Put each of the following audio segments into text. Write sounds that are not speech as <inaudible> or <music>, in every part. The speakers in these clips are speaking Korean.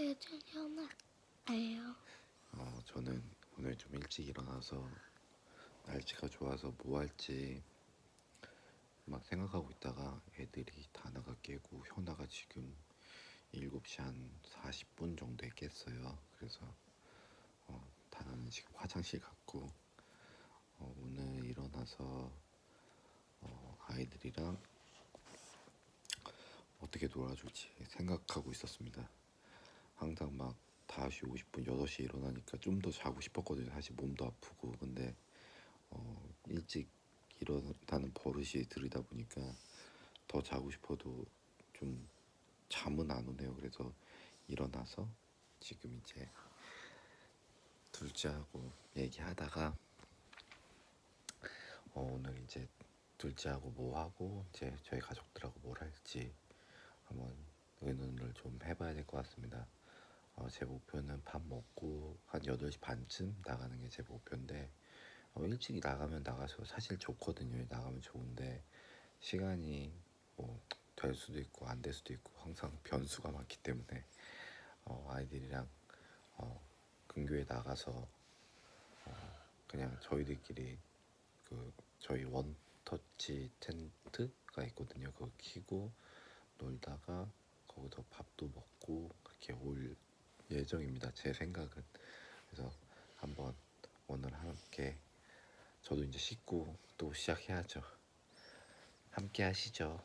어떻게 들려나요? 어, 저는 오늘 좀 일찍 일어나서 날씨가 좋아서 뭐 할지 막 생각하고 있다가 애들이 다나가 깨고 현아가 지금 7시 한 40분 정도에 깼어요. 그래서 어, 다나는 지금 화장실 갔고 어, 오늘 일어나서 어, 아이들이랑 어떻게 놀아줄지 생각하고 있었습니다. 항상 막 5시 50분, 8시에 일어나니까 좀 더 자고 싶었거든요. 사실 몸도 아프고. 근데 어, 일찍 일어나는 버릇이 들이다 보니까 더 자고 싶어도 좀 잠은 안 오네요. 그래서 일어나서 지금 이제 둘째하고 얘기하다가 어, 오늘 이제 둘째하고 뭐 하고 이제 저희 가족들하고 뭘 할지 한번 의논을 좀 해봐야 될 것 같습니다. 어, 제 목표는 밥 먹고 한 8시 반쯤 나가는 게 제 목표인데 어, 일찍 나가면 나가서 사실 좋거든요. 나가면 좋은데 시간이 뭐 될 수도 있고 안 될 수도 있고 항상 변수가 많기 때문에 어, 아이들이랑 어, 근교에 나가서 어, 그냥 저희들끼리 그 저희 원터치 텐트가 있거든요. 그거 키고 놀다가 거기서 밥도 먹고 그렇게 올 예정입니다. 제 생각은 그래서 한번 오늘 함께 저도 이제 씻고 또 시작해야죠. 함께 하시죠.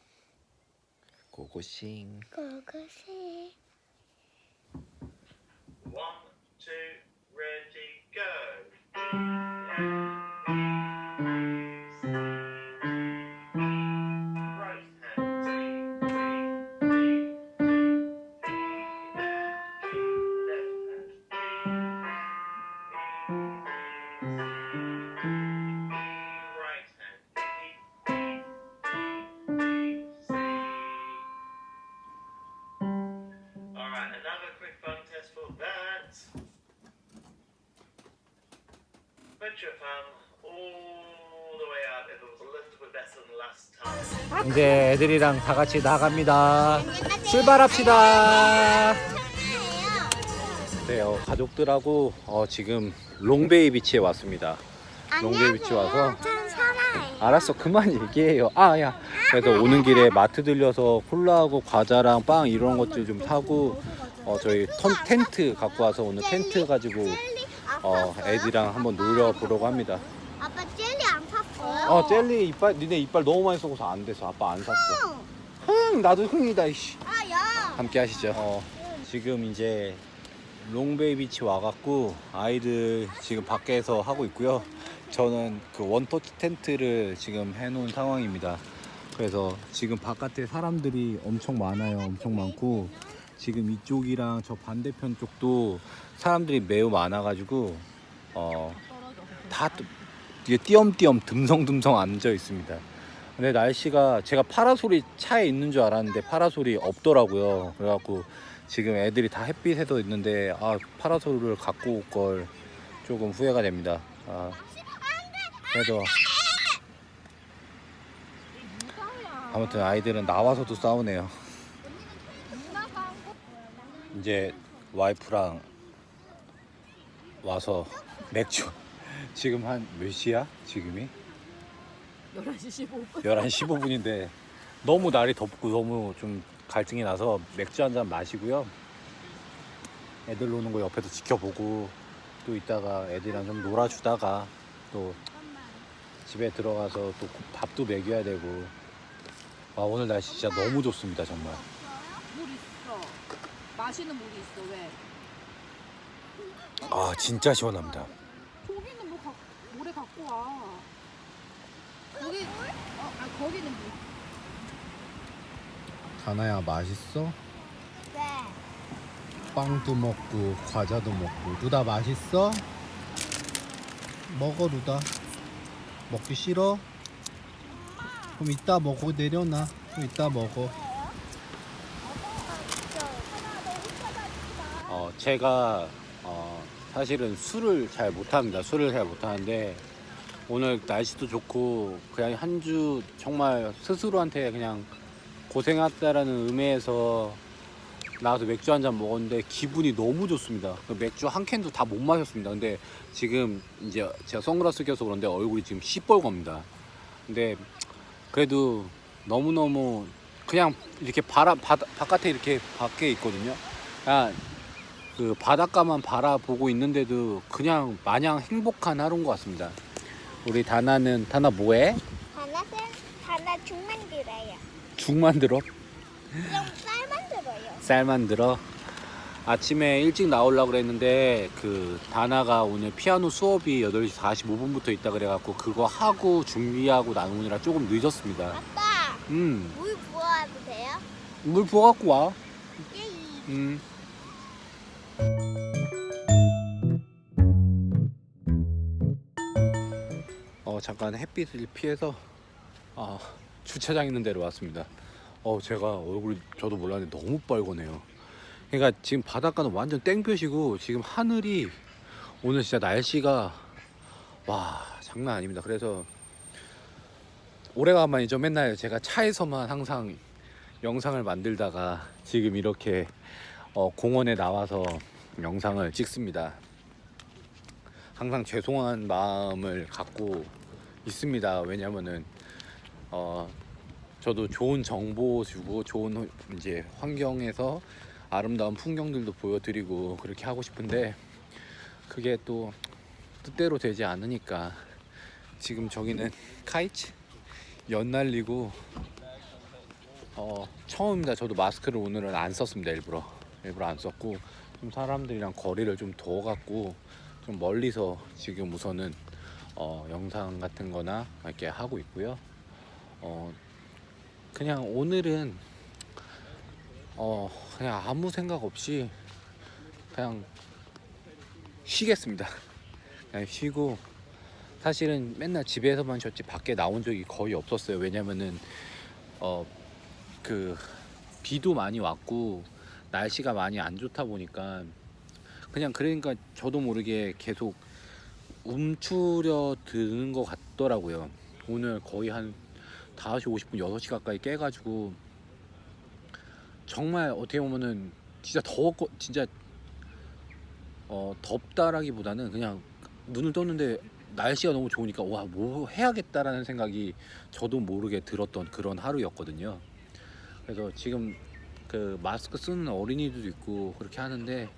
고고싱. 그것이 One, two, 이제 애들이랑 다 같이 나갑니다. 출발합시다. 네, 어, 가족들하고 어, 지금 롱베이 비치에 왔습니다. 롱베이 비치 와서. 알았어, 그만 얘기해요. 아, 야. 그래서 오는 길에 마트 들려서 콜라하고 과자랑 빵 이런 것들 좀 사고 어, 저희 턴, 텐트 갖고 와서 오늘 텐트 가지고 어, 애들이랑 한번 놀려 보려고 합니다. 아빠 젤리 안 샀어요? 어, 젤리 이빨, 니네 이빨 너무 많이 썩어서 안 돼서 아빠 안 샀어. 흥, 나도 흥이다, 이씨. 아, 야. 함께 하시죠. 어, 지금 이제 롱베이 비치 와갖고 아이들 지금 밖에서 하고 있고요. 저는 그 원터치 텐트를 지금 해놓은 상황입니다. 그래서 지금 바깥에 사람들이 엄청 많아요. 엄청 많고 지금 이쪽이랑 저 반대편 쪽도 사람들이 매우 많아가지고 어, 다 또- 이게 띄엄띄엄 듬성듬성 앉아 있습니다. 근데 날씨가 제가 파라솔이 차에 있는 줄 알았는데 파라솔이 없더라고요. 그래갖고 지금 애들이 다 햇빛에서 있는데 아 파라솔을 갖고 올 걸 조금 후회가 됩니다. 아, 그래도 아무튼 아이들은 나와서도 싸우네요. 이제 와이프랑 와서 맥주 <laughs> 지금 한 몇 시야? 지금이? 11시 15분. 11시 15분인데 너무 날이 덥고 너무 좀 갈증이 나서 맥주 한 잔 마시고요. 애들 노는 거 옆에서 지켜보고 또 이따가 애들이랑 좀 놀아주다가 또 집에 들어가서 또 밥도 먹여야 되고 아 오늘 날씨 진짜 너무 좋습니다 정말. 마시는 물이 있어. 왜? 아 진짜 시원합니다 거기는 뭐 가, 모래 갖고 와. 거기 어, 아 거기는 물. 다나야 맛있어? 네. 빵도 먹고 과자도 먹고 루다 맛있어? 먹어 루다 먹기 싫어? 그럼 이따 먹고 내려놔 그럼 이따 먹어 어, 제가 어, 사실은 술을 잘 못합니다. 술을 잘 못하는데 오늘 날씨도 좋고 그냥 한 주 정말 스스로한테 그냥 고생했다라는 의미에서 나와서 맥주 한 잔 먹었는데 기분이 너무 좋습니다. 그 맥주 한 캔도 다 못 마셨습니다. 근데 지금 이제 제가 선글라스 껴서 그런데 얼굴이 지금 시뻘겁니다. 근데 그래도 너무너무 그냥 이렇게 바라, 바다, 바깥에 이렇게 밖에 있거든요. 그냥 그 바닷가만 바라보고 있는데도 그냥 마냥 행복한 하루인 것 같습니다. 우리 다나는 다나 뭐해? 하나는 하나 죽 만들어요. 죽 만들어? 그럼 쌀 만들어요. 쌀 만들어. 아침에 일찍 나오려고 그랬는데 그 다나가 오늘 피아노 수업이 8시 45분부터 있다 그래갖고 그거 하고 준비하고 나오느라 조금 늦었습니다. 아빠 음, 물 부어도 돼요? 물 부어갖고 와. 예이. 음. 잠깐 햇빛을 피해서 아 주차장 있는 데로 왔습니다. 어 제가 얼굴 저도 몰랐는데 너무 빨개네요. 그러니까 지금 바닷가는 완전 땡볕이고 지금 하늘이 오늘 진짜 날씨가 와 장난 아닙니다. 그래서 오래간만이죠. 맨날 제가 차에서만 항상 영상을 만들다가 지금 이렇게 어, 공원에 나와서 영상을 찍습니다. 항상 죄송한 마음을 갖고 있습니다. 왜냐면은 어, 저도 좋은 정보 주고 좋은 이제 환경에서 아름다운 풍경들도 보여드리고 그렇게 하고 싶은데 그게 또 뜻대로 되지 않으니까 지금 저기는 카이츠 연날리고 어, 처음입니다. 저도 마스크를 오늘은 안 썼습니다. 일부러 일부러 안 썼고 좀 사람들이랑 거리를 좀 둬갖고 좀 멀리서 지금 우선은 어, 영상 같은 거나 이렇게 하고 있고요. 어, 그냥 오늘은 어, 그냥 아무 생각 없이 그냥 쉬겠습니다. 그냥 쉬고 사실은 맨날 집에서만 쉬었지 밖에 나온 적이 거의 없었어요. 왜냐면은 어, 그 비도 많이 왔고 날씨가 많이 안 좋다 보니까 그냥 그러니까 저도 모르게 계속 움츠려 드는 것 같더라고요. 오늘 거의 한 5시 50분, 6시 가까이 깨가지고 정말 어떻게 보면은 진짜 더웠고 진짜 어 덥다라기보다는 그냥 눈을 떴는데 날씨가 너무 좋으니까 와 뭐 해야겠다라는 생각이 저도 모르게 들었던 그런 하루였거든요. 그래서 지금 그 마스크 쓰는 어린이들도 있고 그렇게 하는데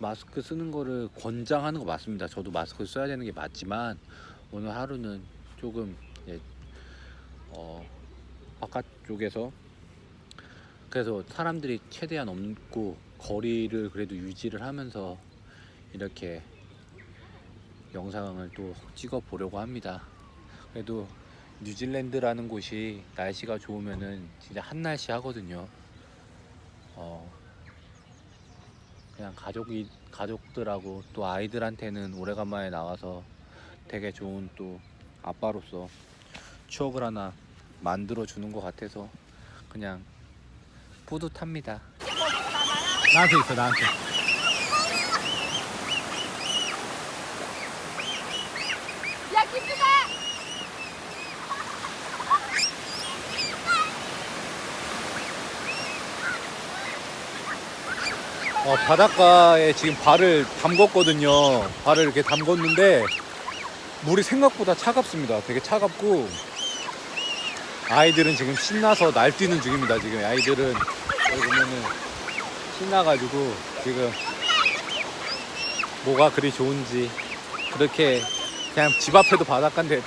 마스크 쓰는 거를 권장하는 거 맞습니다. 저도 마스크 써야 되는 게 맞지만 오늘 하루는 조금 이제 어 바깥 쪽에서 그래서 사람들이 최대한 없고 거리를 그래도 유지를 하면서 이렇게 영상을 또 찍어 보려고 합니다. 그래도 뉴질랜드라는 곳이 날씨가 좋으면은 진짜 한날씨 하거든요. 어, 그냥 가족이 가족들하고 또 아이들한테는 오래간만에 나와서 되게 좋은 또 아빠로서 추억을 하나 만들어 주는 것 같아서 그냥 뿌듯합니다. 나한테 있어 나한테. 야 기스가 어, 바닷가에 지금 발을 담궜거든요. 발을 이렇게 담궜는데 물이 생각보다 차갑습니다. 되게 차갑고 아이들은 지금 신나서 날뛰는 중입니다. 지금 아이들은 여기 보면은 신나가지고 지금 뭐가 그리 좋은지 그렇게 그냥 집 앞에도 바닷가인데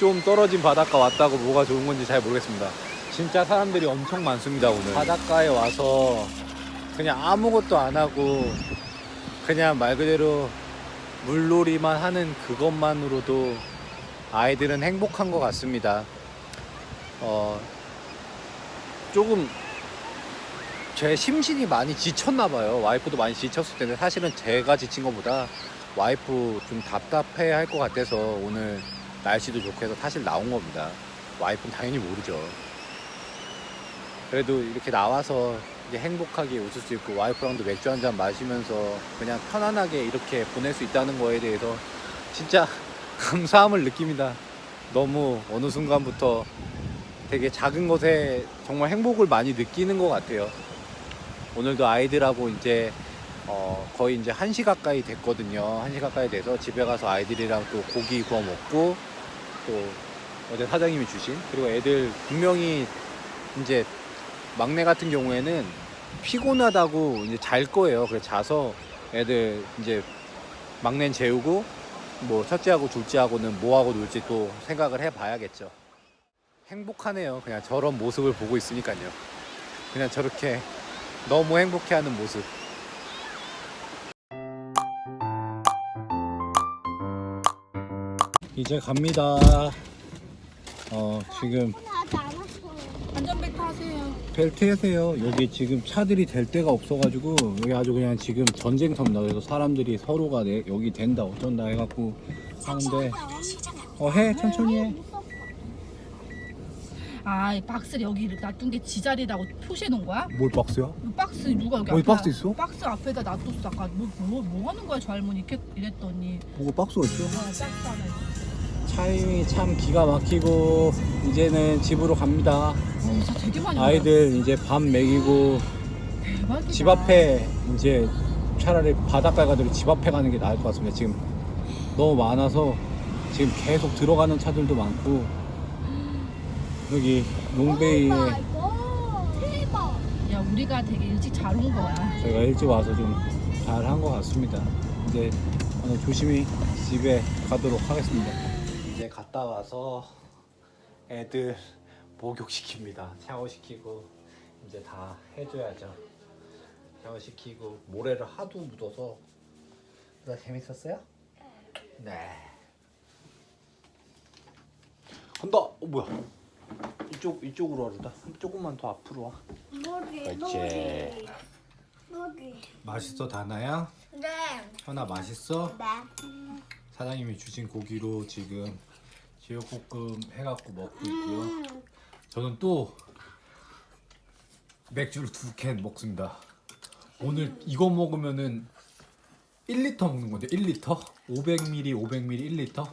좀 떨어진 바닷가 왔다고 뭐가 좋은 건지 잘 모르겠습니다. 진짜 사람들이 엄청 많습니다 오늘. 바닷가에 와서 그냥 아무것도 안 하고 그냥 말 그대로 물놀이만 하는 그것만으로도 아이들은 행복한 것 같습니다. 어, 조금 제 심신이 많이 지쳤나 봐요. 와이프도 많이 지쳤을 텐데 사실은 제가 지친 것보다 와이프 좀 답답해 할 것 같아서 오늘 날씨도 좋고 해서 사실 나온 겁니다. 와이프는 당연히 모르죠. 그래도 이렇게 나와서 이제 행복하게 웃을 수 있고 와이프랑도 맥주 한 잔 마시면서 그냥 편안하게 이렇게 보낼 수 있다는 거에 대해서 진짜 <laughs> 감사함을 느낍니다. 너무 어느 순간부터 되게 작은 것에 정말 행복을 많이 느끼는 것 같아요. 오늘도 아이들하고 이제 어, 거의 이제 1시 가까이 됐거든요. 1시 가까이 돼서 집에 가서 아이들이랑 또 고기 구워 먹고 또 어제 사장님이 주신 그리고 애들 분명히 이제 막내 같은 경우에는 피곤하다고 이제 잘 거예요. 그래서 자서 애들 이제 막내는 재우고 뭐 첫째하고 둘째하고는 뭐 하고 놀지 또 생각을 해봐야겠죠. 행복하네요. 그냥 저런 모습을 보고 있으니까요. 그냥 저렇게 너무 행복해하는 모습. 이제 갑니다. 어 지금 나도 안. 안전벨트 하세요. 벨트 해세요. 여기 지금 차들이 될 데가 없어가지고 여기 아주 그냥 지금 전쟁터입니다. 그래서 사람들이 서로가 내, 여기 된다 어쩐다 해갖고 하는데 어 해 천천히 해. 아, 이 박스를 여기 놔둔 게 지자리라고 표시해 놓은 거야? 뭘 박스야? 이 박스 누가 여기 어디 앞에 박스 있어? 박스 앞에다 놔뒀어. 아까 뭐, 뭐, 뭐 하는 거야 저 할머니 이렇게 이랬더니 뭐가 박스가 있어? 어, 박스 타이밍이 참 기가 막히고 이제는 집으로 갑니다. 어, 진짜 되게 많이 아이들 이제 밥 먹이고 대박이다. 집 앞에 이제 차라리 바닷가 가도 집 앞에 가는 게 나을 것 같습니다. 지금 너무 많아서 지금 계속 들어가는 차들도 많고 여기 롱베이에 대박. 야 우리가 되게 일찍 잘 온 거야. 저희가 일찍 와서 좀 잘 한 것 같습니다. 이제 오늘 조심히 집에 가도록 하겠습니다. 이제 갔다 와서 애들 목욕시킵니다. 샤워시키고 이제 다 해줘야죠. 샤워시키고 모래를 하도 묻어서 나 재밌었어요? 네. 간다. 어 뭐야? 이쪽 이쪽으로 와르다. 조금만 더 앞으로 와. 머리 그렇지. 머리. 맛있어 다나야? 네. 현아 맛있어? 네. 사장님이 주신 고기로 지금 제육볶음 해갖고 먹고 있고요. 저는 또 맥주를 두 캔 먹습니다. 오늘 이거 먹으면은 1리터 먹는 건데 1리터? 500ml, 500ml 1리터?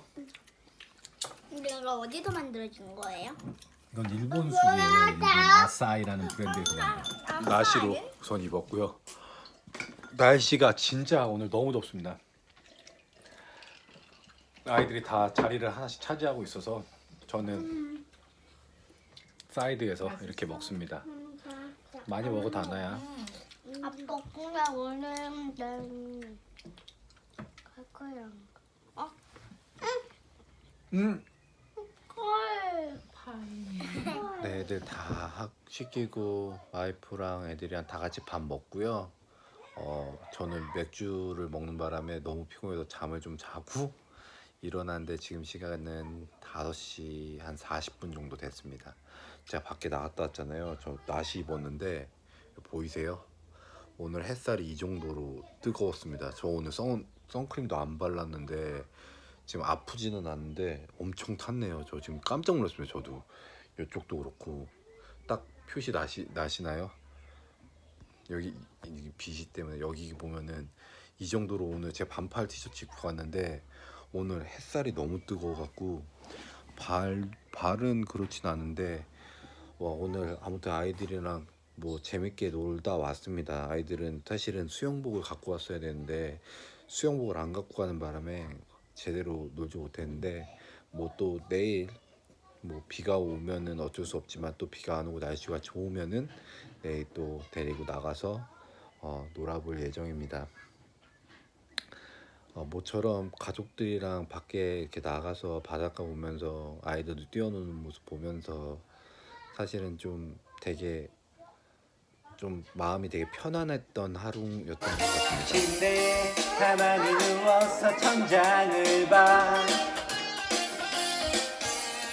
근데 이거 어디서 만들어준 거예요? 이건 일본 술이에요. 일본 아사이라는 브랜드에서 만든. 나시로 우선 입었고요. 날씨가 진짜 오늘 너무 덥습니다. 아이들이 다 자리를 하나씩 차지하고 있어서 저는 사이드에서 이렇게 먹습니다. 많이 먹어 다나야. 아빠 그냥 오늘 갈 거야. 음. 헐. 네, 애들 다 학 시키고 와이프랑 애들이랑 다 같이 밥 먹고요. 어, 저는 맥주를 먹는 바람에 너무 피곤해서 잠을 좀 자고 일어났는데 지금 시간은 5시 한 40분 정도 됐습니다. 제가 밖에 나갔다 왔잖아요. 저 나시 입었는데 보이세요? 오늘 햇살이 이 정도로 뜨거웠습니다. 저 오늘 선, 선크림도 안 발랐는데 지금 아프지는 않는데 엄청 탔네요. 저 지금 깜짝 놀랐습니다. 저도 이쪽도 그렇고 딱 표시 나시 나시나요? 여기 이 빛이 때문에 여기 보면은 이 정도로 오늘 제가 반팔 티셔츠 입고 갔는데 오늘 햇살이 너무 뜨거워 갖고 발 발은 그렇진 않은데 와 오늘 아무튼 아이들이랑 뭐 재밌게 놀다 왔습니다. 아이들은 사실은 수영복을 갖고 왔어야 되는데 수영복을 안 갖고 가는 바람에 제대로 놀지 못했는데 뭐 또 내일 뭐 비가 오면은 어쩔 수 없지만 또 비가 안 오고 날씨가 좋으면은 내일 또 데리고 나가서 어, 놀아볼 예정입니다. 어, 모처럼 가족들이랑 밖에 이렇게 나가서 바닷가 보면서 아이들도 뛰어노는 모습 보면서 사실은 좀 되게 좀 마음이 되게 편안했던 하루였던 것 같습니다. 침대에 가만히 누워서 천장을 봐.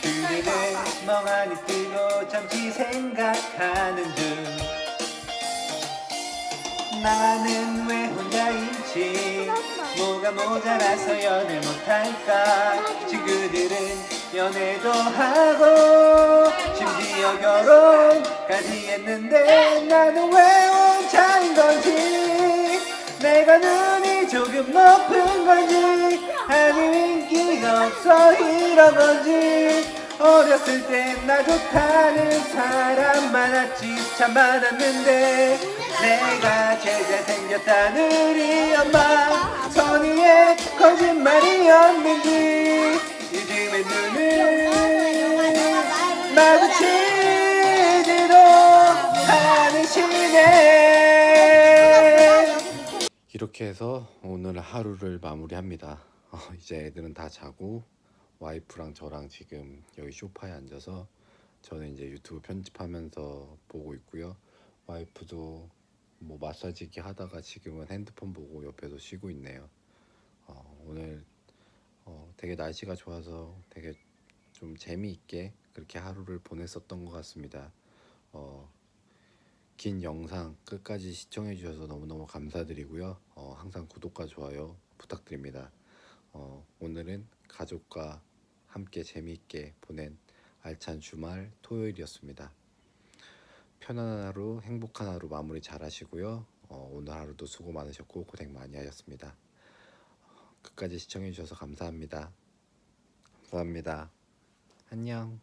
그대를 멍하니 뜨고 잠시 생각하는 중. 나는 왜 혼자인지 뭐가 모자라서 연애 못할까? 친구들은 연애도 하고 심지어 결혼까지 했는데 나는 왜 혼자인 건지 내가 눈이 조금 높은 건지 아니면 인기가 없어 이런 건지. 어렸을 때 나 좋다는 사람 많았지 참 많았는데 내가 제일 잘생겼다는 우리 엄마 선의의 거짓말이었는지 요즘엔 눈을 마주치지도 않으시네 이렇게 해서 오늘 하루를 마무리합니다. 어, 이제 애들은 다 자고 와이프랑 저랑 지금 여기 소파에 앉아서 저는 이제 유튜브 편집하면서 보고 있고요. 와이프도 뭐 마사지기 하다가 지금은 핸드폰 보고 옆에서 쉬고 있네요. 어, 오늘 어, 되게 날씨가 좋아서 되게 좀 재미있게 그렇게 하루를 보냈었던 것 같습니다. 어, 긴 영상 끝까지 시청해 주셔서 너무너무 감사드리고요. 어, 항상 구독과 좋아요 부탁드립니다. 어, 오늘은 가족과 함께 재미있게 보낸 알찬 주말 토요일이었습니다. 편안한 하루, 행복한 하루 마무리 잘 하시고요. 어, 오늘 하루도 수고 많으셨고 고생 많이 하셨습니다. 끝까지 시청해 주셔서 감사합니다. 감사합니다. 안녕.